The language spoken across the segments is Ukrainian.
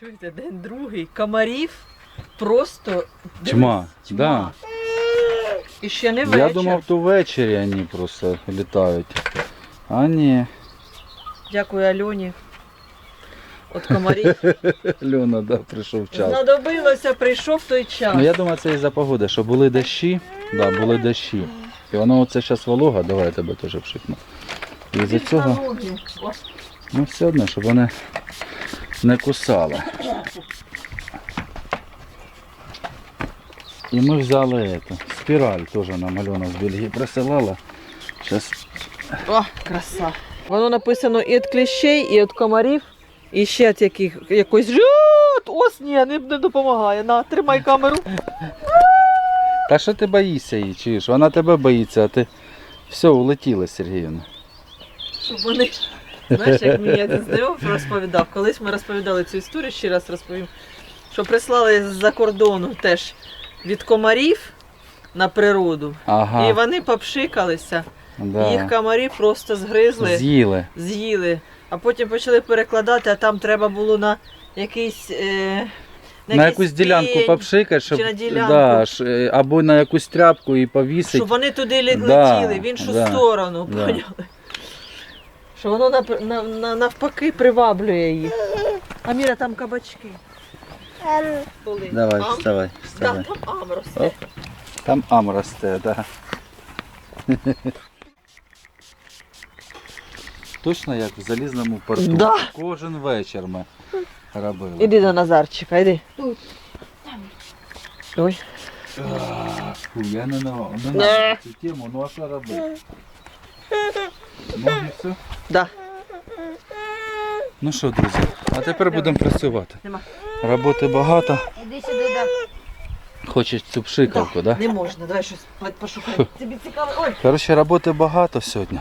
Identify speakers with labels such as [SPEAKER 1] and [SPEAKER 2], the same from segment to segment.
[SPEAKER 1] Чуєте, день другий. Комарів просто
[SPEAKER 2] Тьма, да.
[SPEAKER 1] І ще не вечір.
[SPEAKER 2] Я думав, то ввечері вони просто літають. А ні.
[SPEAKER 1] Дякую Альоні. От комарів.
[SPEAKER 2] Льона, да, прийшов час.
[SPEAKER 1] Знадобилося, прийшов той час.
[SPEAKER 2] Ну я думаю, це із-за погоди, що були дощі, да, були дощі. І воно оце зараз волога, давай я тебе теж вшикну. І з-за цього,
[SPEAKER 1] Технології.
[SPEAKER 2] Ну все одно, щоб вони не кусали. І ми взяли эту, спіраль, теж нам Альона з Бельгії присилала. Зараз
[SPEAKER 1] О, краса. Воно написано і від кліщей, і від комарів, і ще від яких, якось жут! Ось ні, не, не допомагає. На, тримай камеру.
[SPEAKER 2] Та що ти боїшся її, чуєш? Вона тебе боїться, а ти все, улетіла, Сергіївна.
[SPEAKER 1] Щоб вони. Знаєш, як мені один знайомий розповідав, колись ми розповідали цю історію, ще раз розповім, що прислали з-за кордону теж від комарів на природу.
[SPEAKER 2] Ага,
[SPEAKER 1] І вони попшикалися,
[SPEAKER 2] да.
[SPEAKER 1] їх комарі просто згризли,
[SPEAKER 2] з'їли.
[SPEAKER 1] з'їли, а потім почали перекладати, а там треба було на якийсь. Е,
[SPEAKER 2] На,
[SPEAKER 1] якийсь
[SPEAKER 2] якусь ділянку попшикати, щоб
[SPEAKER 1] на ділянку.
[SPEAKER 2] Да, е, або на якусь тряпку і повісить.
[SPEAKER 1] Щоб вони туди лі-
[SPEAKER 2] Да,
[SPEAKER 1] в іншу
[SPEAKER 2] да,
[SPEAKER 1] сторону,
[SPEAKER 2] да.
[SPEAKER 1] поняли? Що воно нап- на, на, навпаки приваблює їх. Аміра, там кабачки. Були.
[SPEAKER 2] Давай,
[SPEAKER 1] Ам?
[SPEAKER 2] вставай,
[SPEAKER 1] Да,
[SPEAKER 2] вставай.
[SPEAKER 1] там ам росте.
[SPEAKER 2] Оп. Там ам росте, да. Точно як в залізному порту.
[SPEAKER 1] Да.
[SPEAKER 2] Кожен вечір ми робили.
[SPEAKER 1] Іди до Назарчика, іди. Ой.
[SPEAKER 2] Фу, я не на не
[SPEAKER 1] Не.
[SPEAKER 2] на цю тему, ну а що робити? Ноги все?
[SPEAKER 1] Да.
[SPEAKER 2] Ну що, друзі, а тепер будемо працювати.
[SPEAKER 1] Нема.
[SPEAKER 2] Роботи багато.
[SPEAKER 3] Іди сюди, да.
[SPEAKER 2] Хочеш цю пшикалку, да?
[SPEAKER 1] Не можна, давай щось пошукай. Тобі цікаво. Ой.
[SPEAKER 2] Коротше, роботи багато сьогодні.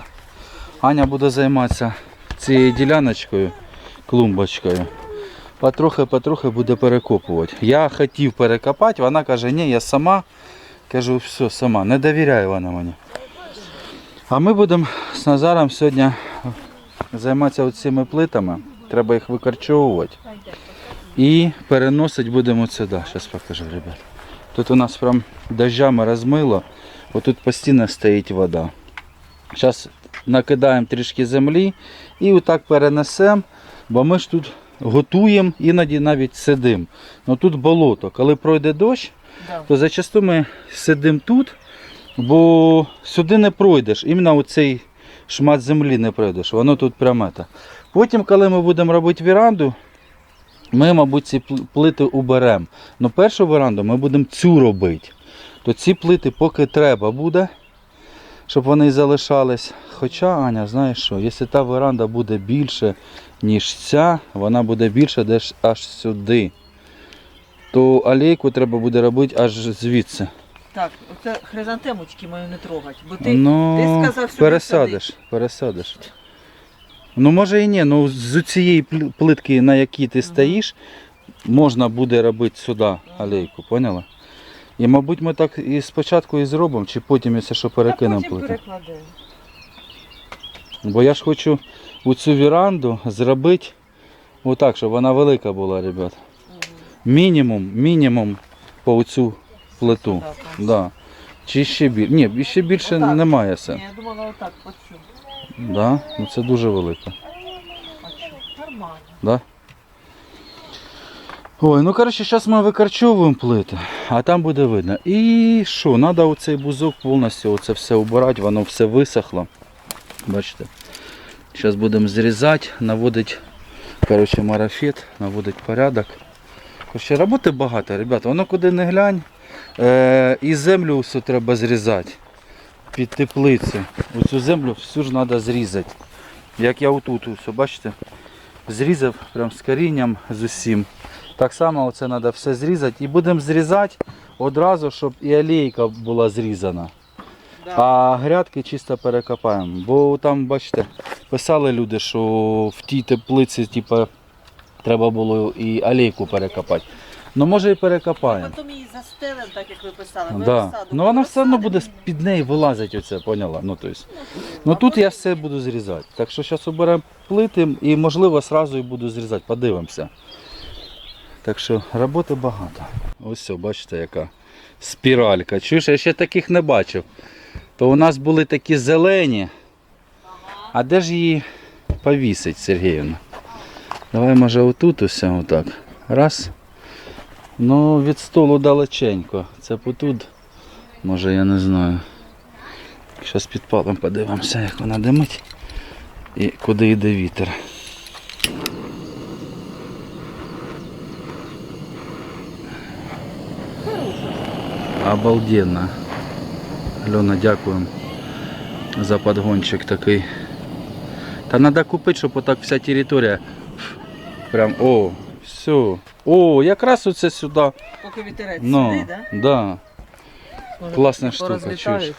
[SPEAKER 2] Аня буде займатися цією діляночкою, клумбочкою. Потрохи-потрохи буде перекопувати. Я хотів перекопати, вона каже, ні, я сама. Кажу, все, сама, не довіряє вона мені. А ми будемо з Назаром сьогодні займатися цими плитами. Треба їх викорчовувати. І переносити будемо сюди. Зараз покажу, ребят. Тут у нас прям дощами розмило. Отут постійно стоїть вода. Зараз накидаємо трішки землі і отак перенесемо, бо ми ж тут готуємо, іноді навіть сидимо. Ну тут болото. Коли пройде дощ, то зачасту ми сидимо тут, бо сюди не пройдеш. Іменно оцей шмат землі не пройдеш. Воно тут прямете. Потім, коли ми будемо робити віранду, ми, мабуть, ці плити уберемо. Ну першу веранду ми будемо цю робити. То ці плити поки треба буде, щоб вони залишались. Хоча, Аня, знаєш що, якщо та веранда буде більше, ніж ця, вона буде більше десь аж сюди. То алейку треба буде робити аж звідси.
[SPEAKER 1] Так, оце хризантемочки мою не трогать, бо ти,
[SPEAKER 2] ну,
[SPEAKER 1] ти сказав сюди
[SPEAKER 2] пересадиш, пересадиш. Ну може і ні, ну з цієї плитки, на якій ти стоїш, можна буде робити сюди алейку, поняла? І мабуть ми так і спочатку і зробимо, чи потім, якщо що, перекинемо
[SPEAKER 1] потім перекладемо.
[SPEAKER 2] Бо я ж хочу у цю віранду зробити отак, щоб вона велика була, ребят. Мінімум, мінімум по цю плиту. Да. Чи ще більше? Ні, ще більше
[SPEAKER 1] Отак.
[SPEAKER 2] немає
[SPEAKER 1] Ні, я думала отак, по цю.
[SPEAKER 2] Да? Ну це дуже
[SPEAKER 1] чо? Нормально.
[SPEAKER 2] Да? Ой, ну коротше, зараз ми викорчовуємо плити, а там буде видно. І що, треба оцей бузок повністю оце все убирати, воно все висохло. Бачите? Зараз будемо зрізати, наводити коротше, марафет, наводити порядок. Коротше, роботи багато, ребята, воно куди не глянь. Е, і землю все треба зрізати під теплицю. Оцю землю всю ж треба зрізати. Як я отут, ось, бачите? зрізав прям з корінням з усім. Так само оце треба все зрізати. І будемо зрізати одразу, щоб і алейка була зрізана. А грядки чисто перекопаємо. Бо там, бачите, писали люди, що в тій теплиці типу, треба було і алейку перекопати. Ну може і перекопаємо.
[SPEAKER 1] Потім її застелимо, так як ви писали. Ми
[SPEAKER 2] Да.
[SPEAKER 1] розсаду
[SPEAKER 2] Ну вона все одно буде з-під неї вилазити оце, поняла? Ну, то есть. ну тут я все буду зрізати. Так що зараз оберемо плити і можливо одразу і буду зрізати. Подивимося. Так що роботи багато. Ось все, бачите, яка спіралька. Чуєш, я ще таких не бачив. То у нас були такі зелені. А де ж її повісить, Сергіївна? Давай, може, отут усе отак. Раз. Ну, від столу далеченько. Це потут. Може, я не знаю. Зараз підпалом подивимося, як вона димить і куди йде вітер. Обалденно. Альона, дякуємо за подгончик такий. Та треба купити, щоб отак вся територія. Прям, о, все. О, якраз оце сюди.
[SPEAKER 1] Поки вітерець
[SPEAKER 2] Ну,
[SPEAKER 1] так? да?
[SPEAKER 2] да. Класна штука,
[SPEAKER 1] порозлітаються.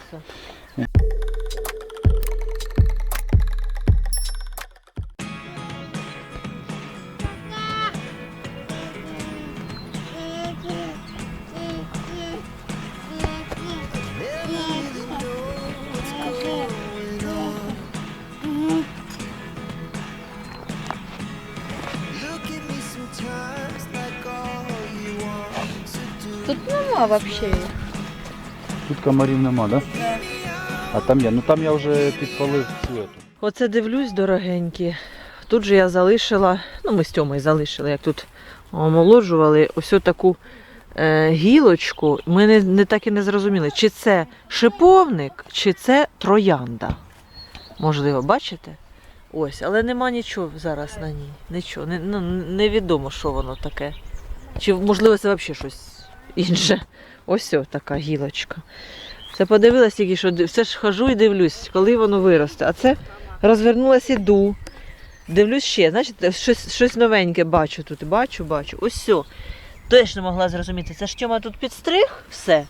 [SPEAKER 4] Нема вообще.
[SPEAKER 2] Тут комарів нема, да? А там є. Ну там я вже підпалив цвіту.
[SPEAKER 1] Оце дивлюсь, дорогенькі. Тут же я залишила, ну ми з Тьомою залишили, як тут омоложували, ось таку е, гілочку. Ми не, не так і не зрозуміли, чи це шиповник, чи це троянда. Можливо, бачите? Ось, але нема нічого зараз на ній. Нічого. Не, ну, невідомо, що воно таке. Чи можливо це взагалі щось інше. Ось о, така гілочка. Це подивилась тільки, що все ж хожу і дивлюсь, коли воно виросте. А це розвернулась іду. Дивлюсь ще, значить, щось, щось новеньке бачу тут. Бачу, бачу. Ось все. Теж не могла зрозуміти. Це ж Тьома тут підстриг все.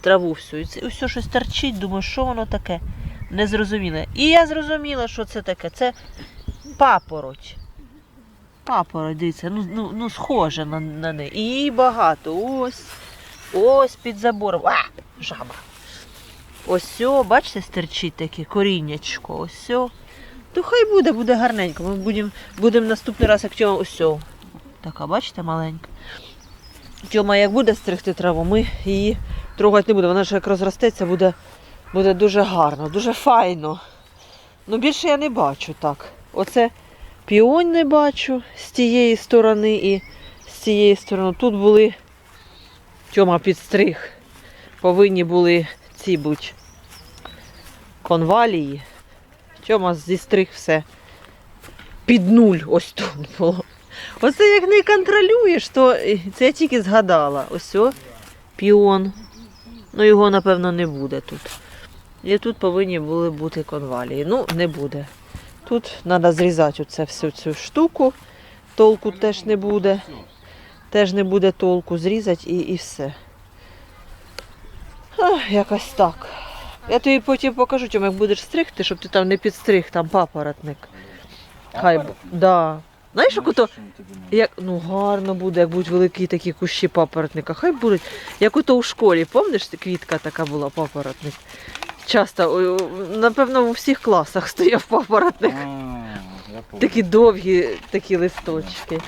[SPEAKER 1] Траву всю. І це все щось торчить. Думаю, що воно таке? Не зрозуміла. І я зрозуміла, що це таке. Це папороть. Папороть, дивіться, ну, ну, ну схоже на, на неї. І її багато. Ось. Ось під забором. А! Жаба. Ось сьо, бачите, стерчить таке коріннячко. Ось сьо. То хай буде, буде гарненько. Ми будемо будем наступний раз, як Тьома ось сьо. Така, бачите, маленька. Тьома, як буде стригти траву, ми її трогати не будемо. Вона ж як розростеться, буде, буде дуже гарно, дуже файно. Ну більше я не бачу так. Оце піонь не бачу з тієї сторони і з цієї сторони. Тут були Тьома підстриг. Повинні були ці будь конвалії. Тьома зістриг все під нуль ось тут було. Оце як не контролюєш, то це я тільки згадала. Ось о, піон. Ну його, напевно, не буде тут. І тут повинні були бути конвалії. Ну, не буде. Тут треба зрізати оце всю цю штуку. Толку теж не буде. Теж не буде толку зрізати і, і все. Ах, якось так. Я тобі потім покажу, чому як будеш стригти, щоб ти там не підстриг, там папоротник. Хай да. Знаєш, як ото, як, ну гарно буде, як будуть великі такі кущі папоротника. Хай будуть, як ото у школі, пам'ятаєш, квітка така була, папоротник. Часто, напевно, у всіх класах стояв папоротник. Такі довгі такі листочки.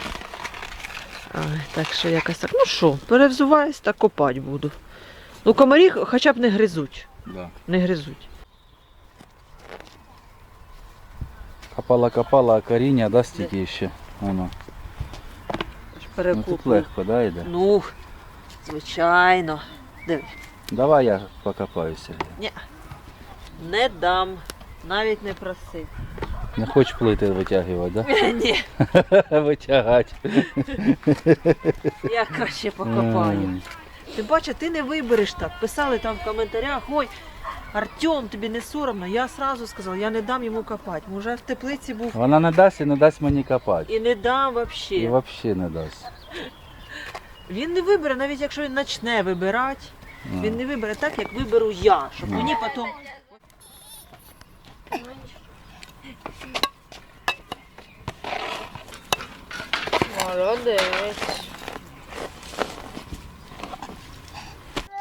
[SPEAKER 1] Ай, так що якось так. Ну що, перевзуваюсь та копати буду. Ну, комарі хоча б не гризуть.
[SPEAKER 2] Да.
[SPEAKER 1] Не гризуть.
[SPEAKER 2] Копала, копала, а коріння, да, стільки ще. Воно. Ну тут легко, да, йде?
[SPEAKER 1] Ну, звичайно. Диви.
[SPEAKER 2] Давай я покопаю Сергій.
[SPEAKER 1] Не дам. Навіть не проси.
[SPEAKER 2] Не хочеш плити витягувати, да?
[SPEAKER 1] Ні,
[SPEAKER 2] Витягати.
[SPEAKER 1] я краще покопаю.
[SPEAKER 2] М.
[SPEAKER 1] Ти бачиш, ти не вибереш так. Писали там в коментарях, ой, Артем, тобі не соромно. Я одразу сказала, я не дам йому копати. Може, в теплиці був
[SPEAKER 2] Вона не дасть і не дасть мені копати.
[SPEAKER 1] і не дам
[SPEAKER 2] І
[SPEAKER 1] взагалі.
[SPEAKER 2] взагалі не дасть.
[SPEAKER 1] Він не вибере, навіть якщо він почне вибирати, він не вибере так, як виберу я, щоб мені потім.
[SPEAKER 4] Молодець.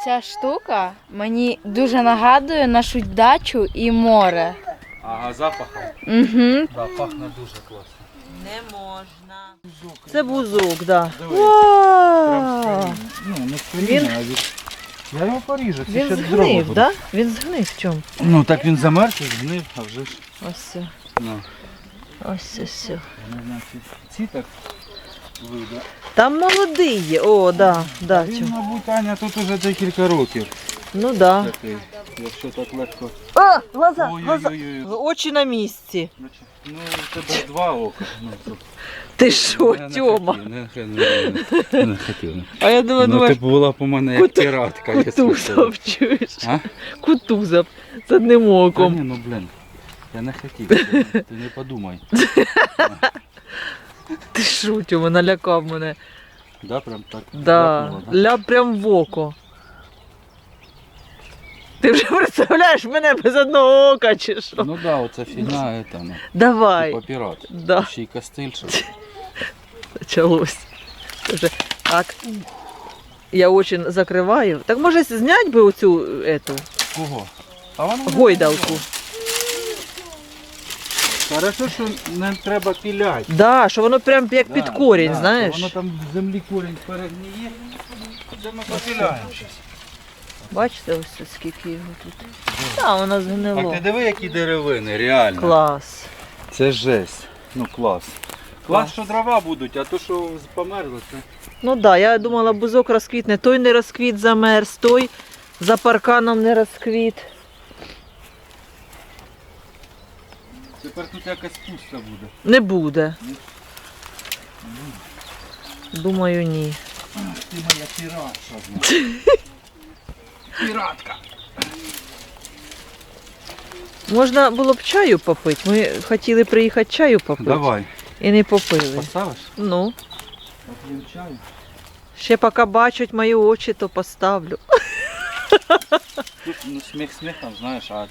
[SPEAKER 4] Ця штука мені дуже нагадує нашу дачу і море.
[SPEAKER 2] Ага, запахом.
[SPEAKER 4] Угу.
[SPEAKER 2] Да, пахне дуже класно.
[SPEAKER 1] Не можна. Це бузок, так. Да.
[SPEAKER 2] Диви. Ну, не
[SPEAKER 1] Він-
[SPEAKER 2] а від... Я його поріжу, це
[SPEAKER 1] Він
[SPEAKER 2] ще
[SPEAKER 1] згнив, так? Да? Він згнив в чому?
[SPEAKER 2] Ну так він замерз і згнив, а вже ж.
[SPEAKER 1] Ось все.
[SPEAKER 2] Ну,
[SPEAKER 1] Ось все.
[SPEAKER 2] значить, ці так вийде.
[SPEAKER 1] Там молодий є. О, да, да.
[SPEAKER 2] Він,
[SPEAKER 1] чому.
[SPEAKER 2] мабуть, Аня тут уже декілька років.
[SPEAKER 1] Ну да.
[SPEAKER 2] Такий, якщо так легко.
[SPEAKER 1] А, глаза, глаза.
[SPEAKER 2] Ой-ой-ой.
[SPEAKER 1] Очі на місці.
[SPEAKER 2] Ну, у тебе два ока. Ну, тут.
[SPEAKER 1] Ти що,
[SPEAKER 2] Я не
[SPEAKER 1] Тьома?
[SPEAKER 2] хотів, Не, не, не, не хотів.
[SPEAKER 1] А я думаю,
[SPEAKER 2] Ну,
[SPEAKER 1] думаю,
[SPEAKER 2] ти була по мене як
[SPEAKER 1] Куту-
[SPEAKER 2] піратка.
[SPEAKER 1] Кутузов, чуєш?
[SPEAKER 2] А?
[SPEAKER 1] Кутузов з одним
[SPEAKER 2] Та
[SPEAKER 1] оком.
[SPEAKER 2] ні, ну блін. Я не хотів. Ти, ти не подумай.
[SPEAKER 1] Ти що, Тьома, налякав мене.
[SPEAKER 2] Да, прям так.
[SPEAKER 1] Да,
[SPEAKER 2] ляпнуло, да?
[SPEAKER 1] ляп прям в око. Ти вже представляєш мене без одного ока чи що?
[SPEAKER 2] Ну да, оця фігня, это, ну,
[SPEAKER 1] Давай.
[SPEAKER 2] типа пірат.
[SPEAKER 1] Да,
[SPEAKER 2] Ще й костиль, що.
[SPEAKER 1] почалось. Так. Я очі закриваю. Так може зняти би оцю ету,
[SPEAKER 2] Кого? А воно не
[SPEAKER 1] гойдалку.
[SPEAKER 2] Хорошо, що не треба піляти.
[SPEAKER 1] Да, що воно прям як під корінь,
[SPEAKER 2] да,
[SPEAKER 1] знаєш.
[SPEAKER 2] Воно там в землі корінь перегніє. Де ми попіляємо зараз.
[SPEAKER 1] Бачите, ось скільки його тут. Так, воно
[SPEAKER 2] Так
[SPEAKER 1] згнило.
[SPEAKER 2] ти диви, які деревини, реально.
[SPEAKER 1] Клас.
[SPEAKER 2] Це жесть. Ну клас. Клас, що дрова будуть, а то, що померло, це.
[SPEAKER 1] Ну так, да, я думала, бузок розквітне. Той не розквіт замерз, той за парканом не розквіт.
[SPEAKER 2] Тепер тут якась пуста буде.
[SPEAKER 1] Не буде. Думаю, ні.
[SPEAKER 2] Ах, Ти моя піратша. Піратка.
[SPEAKER 1] Можна було б чаю попити. Ми хотіли приїхати чаю попити
[SPEAKER 2] Давай.
[SPEAKER 1] і не попили.
[SPEAKER 2] Поставиш?
[SPEAKER 1] Ну,
[SPEAKER 2] Поп'ємо чаю.
[SPEAKER 1] ще поки бачать мої очі, то поставлю.
[SPEAKER 2] Тут ну, сміх сміхом, знаєш, а,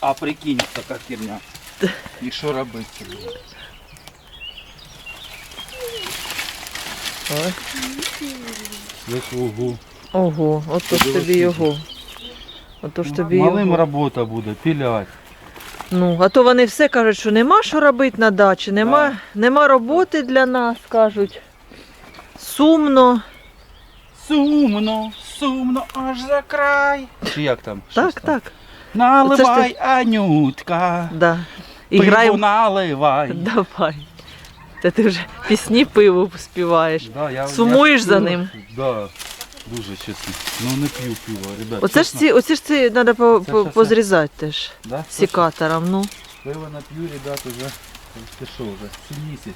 [SPEAKER 2] а прикинь, така херня. І що робити?
[SPEAKER 1] Ой.
[SPEAKER 2] Ого.
[SPEAKER 1] Ого, ото ж тобі його. Ото ж тобі
[SPEAKER 2] Малим
[SPEAKER 1] його.
[SPEAKER 2] робота буде, пілять.
[SPEAKER 1] Ну, а то вони все кажуть, що нема що робити на дачі, нема, нема роботи для нас, кажуть. Сумно.
[SPEAKER 2] Сумно, сумно аж за край. Чи як там?
[SPEAKER 1] Так,
[SPEAKER 2] Щось там?
[SPEAKER 1] так.
[SPEAKER 2] Наливай, Анютка.
[SPEAKER 1] Да. І
[SPEAKER 2] Пиво
[SPEAKER 1] граємо.
[SPEAKER 2] наливай.
[SPEAKER 1] Давай. Та ти вже пісні пиво співаєш.
[SPEAKER 2] Да, я,
[SPEAKER 1] Сумуєш
[SPEAKER 2] я
[SPEAKER 1] за ним?
[SPEAKER 2] Да, дуже чесно. Ну не п'ю пиво, ребят.
[SPEAKER 1] Оце ж
[SPEAKER 2] чесно.
[SPEAKER 1] ці, оці ж ці треба по,
[SPEAKER 2] Це
[SPEAKER 1] по,
[SPEAKER 2] все-
[SPEAKER 1] позрізати теж.
[SPEAKER 2] Да?
[SPEAKER 1] Сікатором, ну.
[SPEAKER 2] Пиво нап'ю, ребят, уже. Ти що вже? 7 місяців.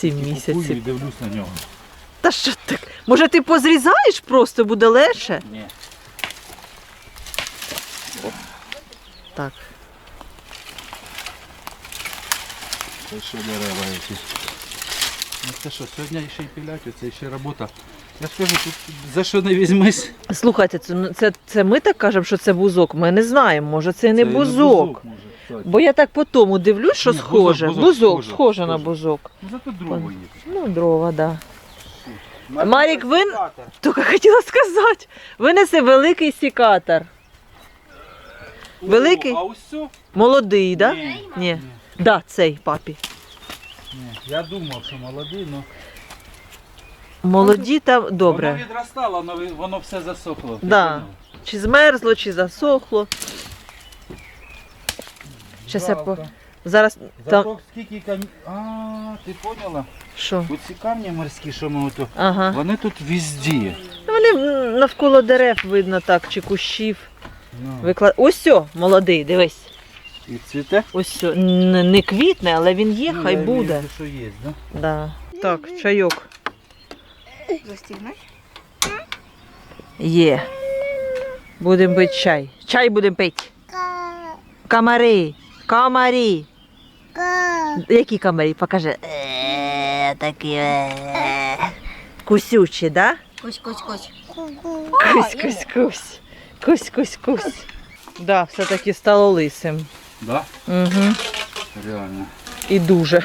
[SPEAKER 1] Сім
[SPEAKER 2] І купую і
[SPEAKER 1] місяців.
[SPEAKER 2] дивлюсь на нього.
[SPEAKER 1] Та що так? Може ти позрізаєш просто, буде легше?
[SPEAKER 2] Ні.
[SPEAKER 1] Так.
[SPEAKER 2] Це що дерева які. Ну це що, сьогодні ще й пілять, оце ще робота. Я ж кажу, тут за що не візьмись.
[SPEAKER 1] Слухайте, це, ну, це, це ми так кажемо, що це бузок. Ми не знаємо, може це і не
[SPEAKER 2] Це і
[SPEAKER 1] бузок.
[SPEAKER 2] може, кстати.
[SPEAKER 1] Бо я так по тому дивлюсь, що
[SPEAKER 2] Ні, бузок,
[SPEAKER 1] схоже.
[SPEAKER 2] бузок,
[SPEAKER 1] Бузок,
[SPEAKER 2] схоже,
[SPEAKER 1] схоже на
[SPEAKER 2] схоже.
[SPEAKER 1] бузок.
[SPEAKER 2] Ну зато дрова є.
[SPEAKER 1] Ну, дрова, так. Да. Марік, ви- Тільки хотіла сказати, винесе великий сікатор. Великий?
[SPEAKER 2] А ось все?
[SPEAKER 1] Молодий, так? Да?
[SPEAKER 2] Ні.
[SPEAKER 1] Ні. Да, цей папі.
[SPEAKER 2] Ні. Я думав, що молодий, але
[SPEAKER 1] Молоді там
[SPEAKER 2] воно
[SPEAKER 1] добре.
[SPEAKER 2] відростало, але воно все засохло. Ти
[SPEAKER 1] Да.
[SPEAKER 2] поняв?
[SPEAKER 1] Чи змерзло, чи засохло. Щас я по...
[SPEAKER 2] Жалко.
[SPEAKER 1] Зараз там.
[SPEAKER 2] Зато скільки камінь. А, ти поняла?
[SPEAKER 1] Що?
[SPEAKER 2] Оці камні морські, що ми ото.
[SPEAKER 1] Ага.
[SPEAKER 2] Вони тут везде.
[SPEAKER 1] Ну, Вони м, навколо дерев видно так, чи кущів.
[SPEAKER 2] Ну.
[SPEAKER 1] Виклад... Ось о, молодий, дивись.
[SPEAKER 2] І цвіте?
[SPEAKER 1] Ось о. Н- Не квітне, але він є,
[SPEAKER 2] Ну,
[SPEAKER 1] хай
[SPEAKER 2] я
[SPEAKER 1] буде.
[SPEAKER 2] вижу, що є, да?
[SPEAKER 1] Да. Так, чайок.
[SPEAKER 4] Застігнуть?
[SPEAKER 1] Є. Будемо пити чай. Чай будемо пити. Камари. Камарі. Які камарі? Покажи. Е, Такі. е. Кусючі, да?
[SPEAKER 4] Кось, кось, кось.
[SPEAKER 1] Кусь, кусь, кусь. Кусь, кусь, кусь. Да, все-таки стало лисим.
[SPEAKER 2] Да?
[SPEAKER 1] Угу.
[SPEAKER 2] Реально.
[SPEAKER 1] І дуже.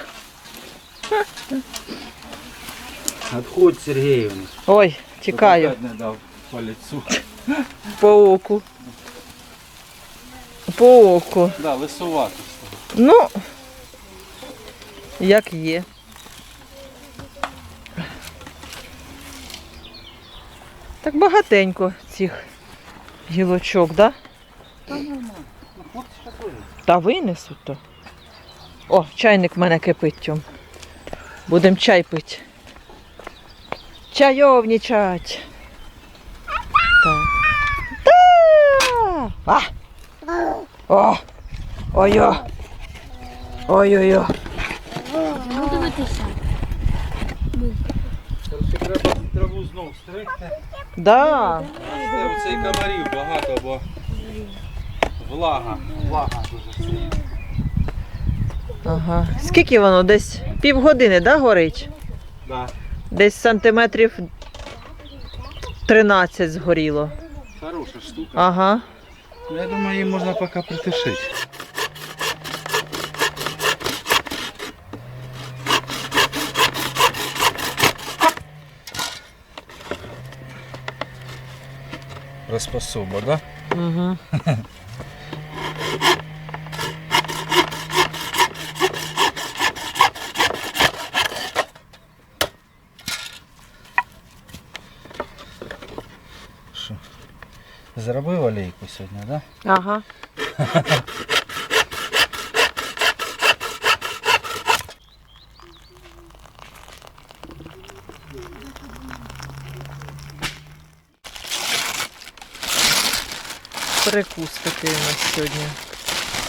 [SPEAKER 2] Отходь, Сергіївна.
[SPEAKER 1] Ой, тікаю.
[SPEAKER 2] Не дав по лицу.
[SPEAKER 1] По оку. По оку.
[SPEAKER 2] Да, лисувато.
[SPEAKER 1] Ну, Як є. Так багатенько цих гілочок, да? Та винесуть то. О, чайник в мене кипить. Тьом. Будем чай пити. Чайовничать. Так. Та! А! О! Ой-о! Ой-ой-ой!
[SPEAKER 4] Ну дивитися.
[SPEAKER 2] Треба траву знов стригти.
[SPEAKER 1] Да.
[SPEAKER 2] Цей комарів багато, бо влага, влага дуже сильна.
[SPEAKER 1] Ага. Скільки воно? Десь півгодини, да, горить?
[SPEAKER 2] Да.
[SPEAKER 1] Десь сантиметрів 13 згоріло.
[SPEAKER 2] Хороша штука.
[SPEAKER 1] Ага.
[SPEAKER 2] Ну, Я думаю, її можна поки притишити. Розпособа, да?
[SPEAKER 1] Угу.
[SPEAKER 2] Зробив олійку сьогодні, да?
[SPEAKER 1] Ага. Перекус такий у нас сьогодні.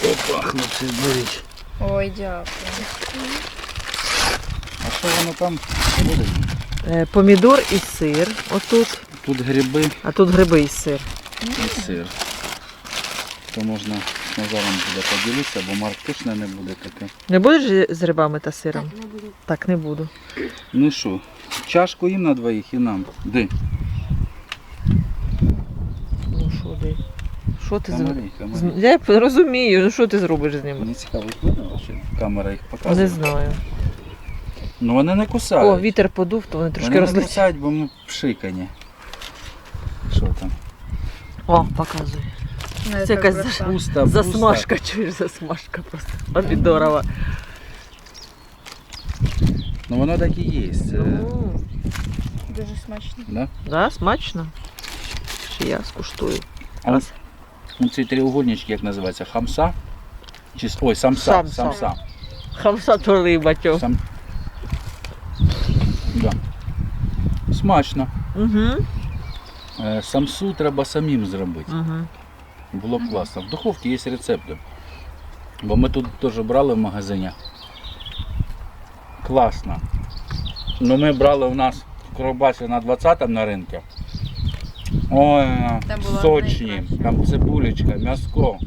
[SPEAKER 2] О, пахне це беріть.
[SPEAKER 4] Ой, дякую.
[SPEAKER 2] А що воно там? буде?
[SPEAKER 1] Е, Помідор і сир. Отут.
[SPEAKER 2] Тут гриби
[SPEAKER 1] А тут гриби і сир.
[SPEAKER 2] І сир. То можна з Назаром буде поділитися, бо Марк точно не буде таке.
[SPEAKER 1] Не будеш з грибами та сиром?
[SPEAKER 4] не буду.
[SPEAKER 1] Так, не буду.
[SPEAKER 2] Ну що, чашку їм на двоїх і нам. Ди.
[SPEAKER 1] Ну що ти? Що ти зробиш? Я розумію, ну що ти зробиш з ними?
[SPEAKER 2] Мені цікаво, що камера їх показує.
[SPEAKER 1] Не знаю.
[SPEAKER 2] Ну вони не кусають.
[SPEAKER 1] О, вітер подув, то вони трошки
[SPEAKER 2] вони не
[SPEAKER 1] розлетіли.
[SPEAKER 2] кусають, бо ми пшикані. Що там?
[SPEAKER 1] О, показує. Це якась заш-
[SPEAKER 2] Пусто,
[SPEAKER 1] засмажка, чуєш, засмажка просто. Помідорова.
[SPEAKER 2] Ну воно так і є. Це,
[SPEAKER 1] Ну,
[SPEAKER 4] Дуже смачно.
[SPEAKER 2] да?
[SPEAKER 1] да, смачно. Ще я скуштую.
[SPEAKER 2] А ось ці треугольнички, як називається, хамса? Чи, с- ой, самса.
[SPEAKER 1] Самса.
[SPEAKER 2] Самса.
[SPEAKER 1] Хамса то риба, тьо.
[SPEAKER 2] Сам... Да. Смачно.
[SPEAKER 1] Угу.
[SPEAKER 2] Е, Самсу треба самим зробити.
[SPEAKER 1] Угу.
[SPEAKER 2] Було б класно. В духовці є рецепти. Бо ми тут теж брали в магазині. Класно. Ну ми брали у нас Кровбасі на 20-му на ринку. Ой,
[SPEAKER 4] Там
[SPEAKER 2] сочні,
[SPEAKER 4] найкраще.
[SPEAKER 2] там цибулечка, м'яско.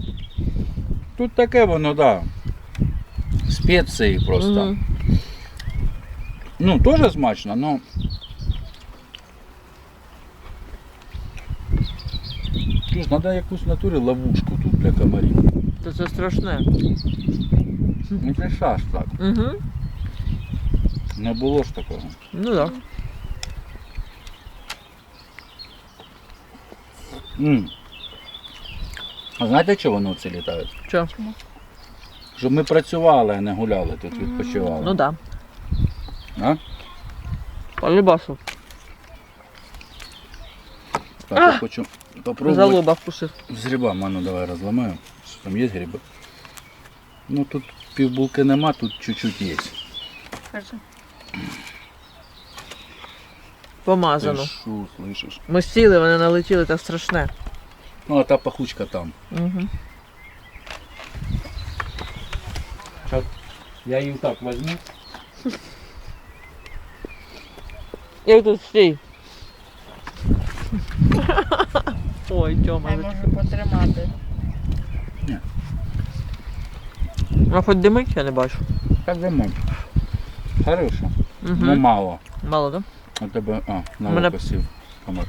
[SPEAKER 2] Тут таке воно, так. Да. Спеції просто.
[SPEAKER 1] Угу.
[SPEAKER 2] Ну, теж смачно, но. Треба якусь в натурі ловушку тут для комарів.
[SPEAKER 1] То це страшне.
[SPEAKER 2] Ну це шаш так.
[SPEAKER 1] Угу.
[SPEAKER 2] Не було ж такого.
[SPEAKER 1] Ну так.
[SPEAKER 2] м А знаєте, чого вони оці літають?
[SPEAKER 1] Що?
[SPEAKER 2] Щоб ми працювали, а не гуляли тут, відпочивали.
[SPEAKER 1] Ну так.
[SPEAKER 2] А?
[SPEAKER 1] Полюбасу.
[SPEAKER 2] Так, я хочу попробувати.
[SPEAKER 1] Залоба вкусив.
[SPEAKER 2] З грибами, ну давай розламаємо. Що Там є гриби. Ну тут півбулки нема, тут чуть-чуть є.
[SPEAKER 4] Кажи.
[SPEAKER 1] Помазано.
[SPEAKER 2] Ти що, слышиш?
[SPEAKER 1] Ми сіли, вони налетіли, так страшне.
[SPEAKER 2] Ну, а та пахучка там.
[SPEAKER 1] Угу.
[SPEAKER 2] Я її так возьму.
[SPEAKER 1] Як тут стій? Ой, Тьома.
[SPEAKER 4] Я можу потримати. Ні.
[SPEAKER 1] А хоч димить, я не бачу.
[SPEAKER 2] Так дамо. Хорошо.
[SPEAKER 1] Угу.
[SPEAKER 2] Ну мало.
[SPEAKER 1] Мало, так?
[SPEAKER 2] У тебе. А, на
[SPEAKER 1] Мене-
[SPEAKER 2] око сів. комар.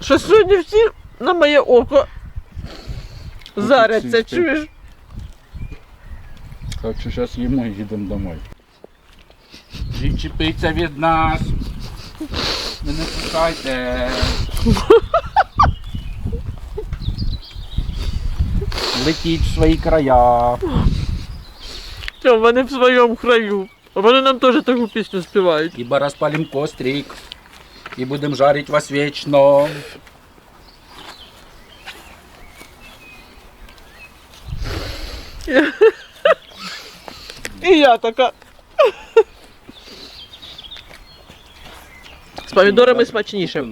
[SPEAKER 1] Що сьогодні всі на моє око заряться,
[SPEAKER 2] сісти.
[SPEAKER 1] чуєш?
[SPEAKER 2] Так що зараз їмо і їдемо домой. Відчепіться від нас. Не пускайте. Летіть в свої края.
[SPEAKER 1] Що, вони в своєму краю. А Вони нам теж таку пісню співають.
[SPEAKER 2] Ибо распалим кострик и будем жарить вас вечно.
[SPEAKER 1] І я така. З помідорами смачніше.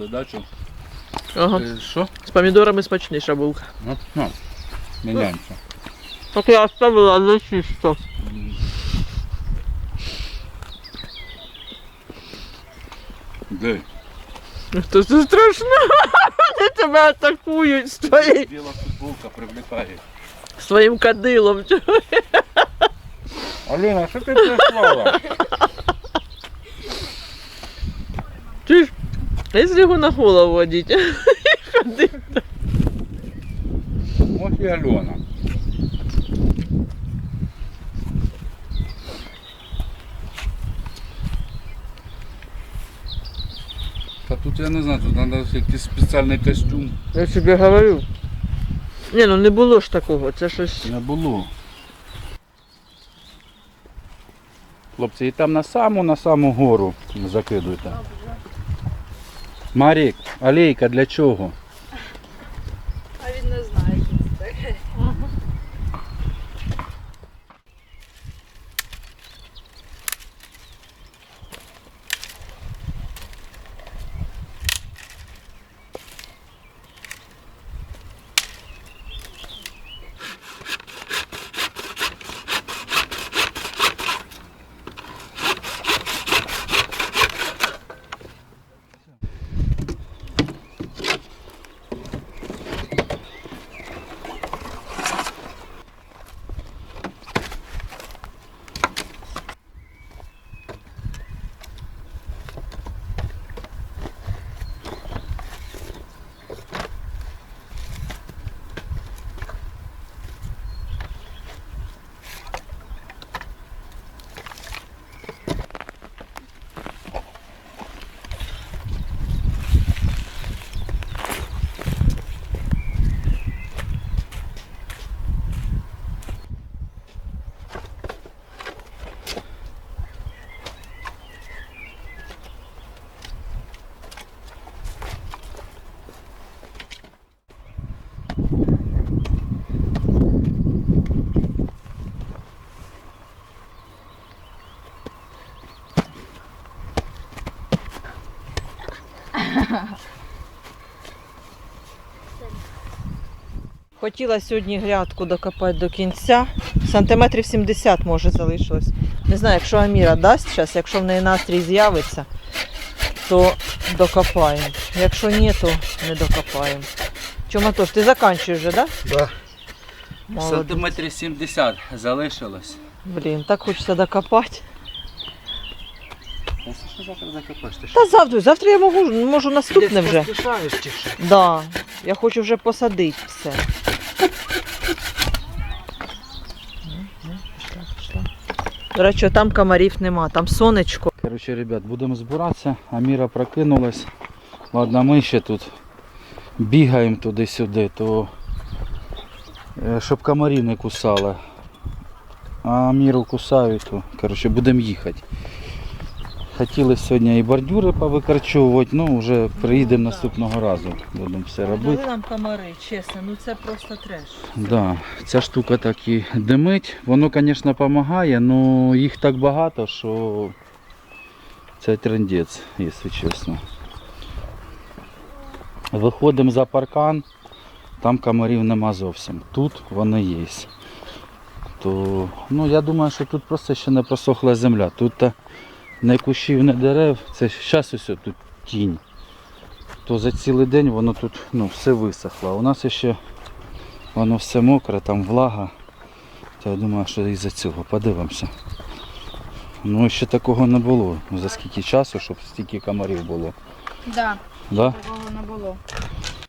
[SPEAKER 1] Ага.
[SPEAKER 2] Е, Що?
[SPEAKER 1] З помідорами смачніша булка.
[SPEAKER 2] Ну, ну, міняємося.
[SPEAKER 1] Так я оставила за чисто.
[SPEAKER 2] Де?
[SPEAKER 1] Це це страшно. Вони тебе атакують своїм,
[SPEAKER 2] Біла футболка привлекає.
[SPEAKER 1] своїм кадилом.
[SPEAKER 2] Аліна, що ти прислала?
[SPEAKER 1] Ж, якщо його на голову одіть.
[SPEAKER 2] Ось і Альона. Та тут я не знаю, тут треба якийсь спеціальний костюм.
[SPEAKER 1] Я тобі говорю. Ні, ну не було ж такого, це щось.
[SPEAKER 2] Не було. Хлопці, і там на саму на саму гору закидуйте. Марік, алейка для чого?
[SPEAKER 4] А він не знає, що це таке.
[SPEAKER 1] Хотіла сьогодні грядку докопати до кінця. Сантиметрів 70 може залишилось. Не знаю, якщо Аміра дасть час, якщо в неї настрій з'явиться, то докопаємо. Якщо ні, то не докопаємо. Чому тож, ти заканчуєш вже, так? Да?
[SPEAKER 2] Да. Сантиметрів 70 залишилось.
[SPEAKER 1] Блін, так хочеться докопати.
[SPEAKER 2] Що завтра закопаєш? Ти
[SPEAKER 1] Та завтра, завтра я можу, можу наступне вже.
[SPEAKER 2] Поспішаєш чи що?
[SPEAKER 1] Да, я хочу вже посадити все. Пішла, пішла. До речі, там комарів нема, там сонечко.
[SPEAKER 2] Короче, ребят, будемо збиратися. Аміра прокинулась. Ладно, ми ще тут бігаємо туди-сюди, то е, щоб комарі не кусали. А Аміру кусають, то короче, будемо їхати. Хотіли сьогодні і бордюри повикорчовувати, ну вже приїдемо наступного разу. Будемо все робити.
[SPEAKER 1] Дали нам комари, чесно, ну це просто треш.
[SPEAKER 2] Да, ця штука так і димить. Воно, звісно, допомагає, але їх так багато, що це трендець, якщо чесно. Виходимо за паркан, там комарів нема зовсім. Тут вони є. То, ну, я думаю, що тут просто ще не просохла земля. Тут не кущів, не дерев. Це зараз ось тут тінь. То за цілий день воно тут ну, все висохло. У нас ще Воно все мокре, там влага. То я думаю, що із-за цього подивимося. Ну ще такого не було. За скільки часу, щоб стільки комарів було.
[SPEAKER 4] Да,
[SPEAKER 2] Да?
[SPEAKER 4] такого не було.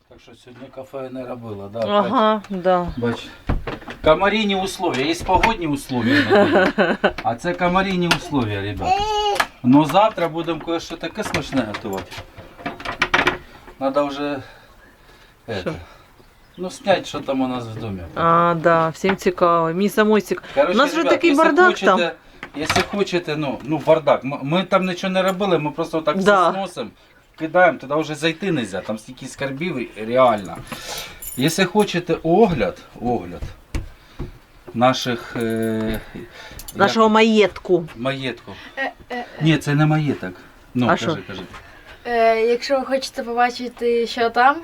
[SPEAKER 2] Так що сьогодні кафе не робила, да?
[SPEAKER 1] Ага, да.
[SPEAKER 2] Бач. Комарійні условия, є погодні условия. А це комарійні условия, ребят. Ну завтра будемо кое-що таке смачне готувати. Надо вже это, ну, снять, що там у нас в домі.
[SPEAKER 1] А, да, всім цікаво. Мені самой цікаво.
[SPEAKER 2] Короче,
[SPEAKER 1] У нас же
[SPEAKER 2] ребят,
[SPEAKER 1] такий
[SPEAKER 2] якщо
[SPEAKER 1] бардак
[SPEAKER 2] хочете,
[SPEAKER 1] там.
[SPEAKER 2] Якщо хочете, ну, ну бардак. Ми, ми там нічого не робили, ми просто так
[SPEAKER 1] Да.
[SPEAKER 2] все зносимо, кидаємо, туди вже зайти не можна, там стільки скарбів і реально. Якщо хочете огляд, огляд наших е,
[SPEAKER 1] Нашого маєтку.
[SPEAKER 2] маєтку.
[SPEAKER 4] Е, е,
[SPEAKER 2] Ні, це не маєток. Ну,
[SPEAKER 1] А
[SPEAKER 2] кажи,
[SPEAKER 1] що?
[SPEAKER 2] кажи.
[SPEAKER 4] е, якщо ви хочете побачити, що там,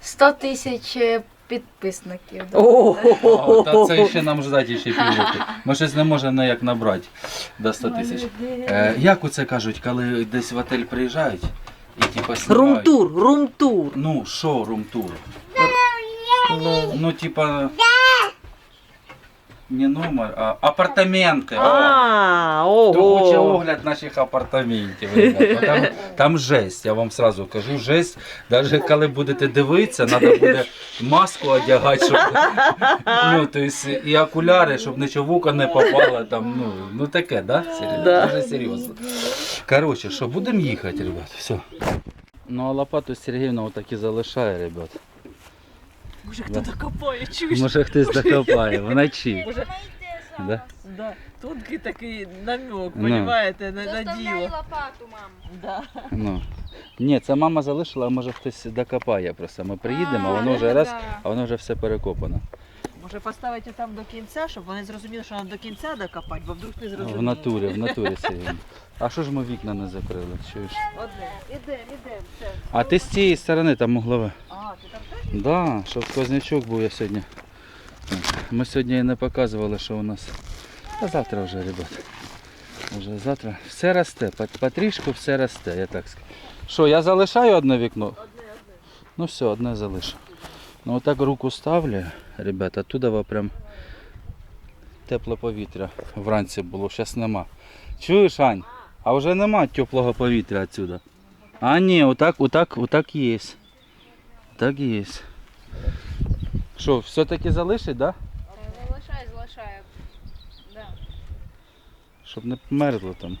[SPEAKER 4] 100 тисяч е, підписників.
[SPEAKER 2] О,
[SPEAKER 1] О,
[SPEAKER 2] та це ще нам ждати ще півроку. Ми щось не можемо ніяк набрати до 100 тисяч. Е, як оце кажуть, коли десь в отель приїжджають і типа знімають?
[SPEAKER 1] Румтур, румтур.
[SPEAKER 2] Ну, що румтур?
[SPEAKER 1] Ну.
[SPEAKER 2] Ну, типа. Не номер, а апартаменти.
[SPEAKER 1] А,
[SPEAKER 2] хоче
[SPEAKER 1] ого.
[SPEAKER 2] огляд наших апартаментів. ребята. Там, там жесть, я вам сразу кажу, жесть. Навіть коли будете дивитися, треба буде маску одягати, щоб ну, то есть, і окуляри, щоб нічого в око не попало. Там, ну, ну таке, да? Серйозно?
[SPEAKER 1] Да.
[SPEAKER 2] Дуже серйозно. Коротше, що, будемо їхати, ребят, все. Ну а лопату Сергіївна отак і залишає, ребят.
[SPEAKER 1] Може хто докопає, чуєш?
[SPEAKER 2] Може хтось докопає вночі.
[SPEAKER 1] Може,
[SPEAKER 2] Да?
[SPEAKER 1] да, тонкий такий намек,
[SPEAKER 2] Ну.
[SPEAKER 1] понімаєте, на, на діло.
[SPEAKER 4] лопату, мам.
[SPEAKER 1] Да.
[SPEAKER 2] Ну. Ні, це мама залишила, а може хтось докопає просто. Ми приїдемо, а воно вже раз, а воно вже все перекопано.
[SPEAKER 1] Може поставити там до кінця, щоб вони зрозуміли, що треба до кінця докопати, бо вдруг не зрозуміли.
[SPEAKER 2] В натурі, в натурі Сергій. А що ж ми вікна не закрили? Чуєш?
[SPEAKER 1] Одне. Ідем, ідем, все.
[SPEAKER 2] А ти з цієї сторони там углове.
[SPEAKER 1] А, ти там теж?
[SPEAKER 2] Да, щоб сквознячок був я сьогодні. Ми сьогодні і не показували, що у нас. А завтра вже, ребят. Вже завтра. Все росте, пот- потрішку все росте, я так скажу. Що, я залишаю одне вікно?
[SPEAKER 1] Одне, одне.
[SPEAKER 2] Ну все, одне залишу. Ну отак руку ставлю, ребята, туди прям тепле повітря вранці було, зараз нема. Чуєш, Ань? А вже нема теплого повітря відсюди. А ні, отак, отак, отак є. Так є. Що, все-таки залишить, да?
[SPEAKER 4] Залишай, залишай. Да.
[SPEAKER 2] Щоб не померзло там.